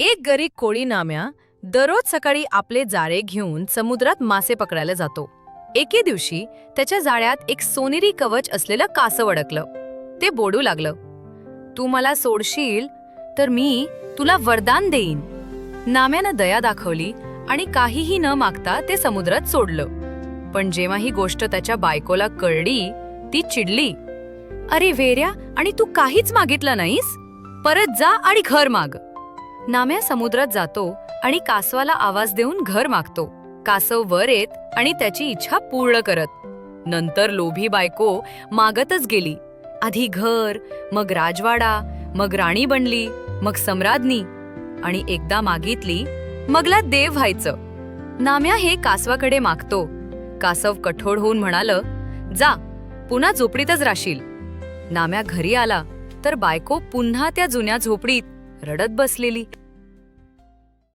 एक गरीब कोळी नाम्या दररोज सकाळी आपले जाळे घेऊन समुद्रात मासे पकडायला जातो. एके दिवशी त्याच्या जाळ्यात एक सोनेरी कवच असलेलं कासव अडकलं. ते बोडू लागलं. तू मला सोडशील तर मी तुला वरदान देईन. नाम्यानं दया दाखवली आणि काहीही न मागता ते समुद्रात सोडलं. पण जेव्हा ही गोष्ट त्याच्या बायकोला कळली ती चिडली. अरे वेऱ्या आणि तू काहीच मागितलं नाहीस? परत जा आणि घर माग. नाम्या समुद्रात जातो आणि कासवाला आवाज देऊन घर मागतो. कासव वर येत आणि त्याची इच्छा पूर्ण करत. नंतर लोभी बायको मागतच गेली. आधी घर मग राजवाडा मग राणी बनली मग सम्राज्ञी आणि एकदा मागितली मगला देव व्हायचं. नाम्या हे कासवाकडे मागतो. कासव कठोर होऊन म्हणाल जा पुन्हा झोपडीतच राशील नाम्या घरी आला तर बायको पुन्हा त्या जुन्या झोपडीत रडत बसलेली.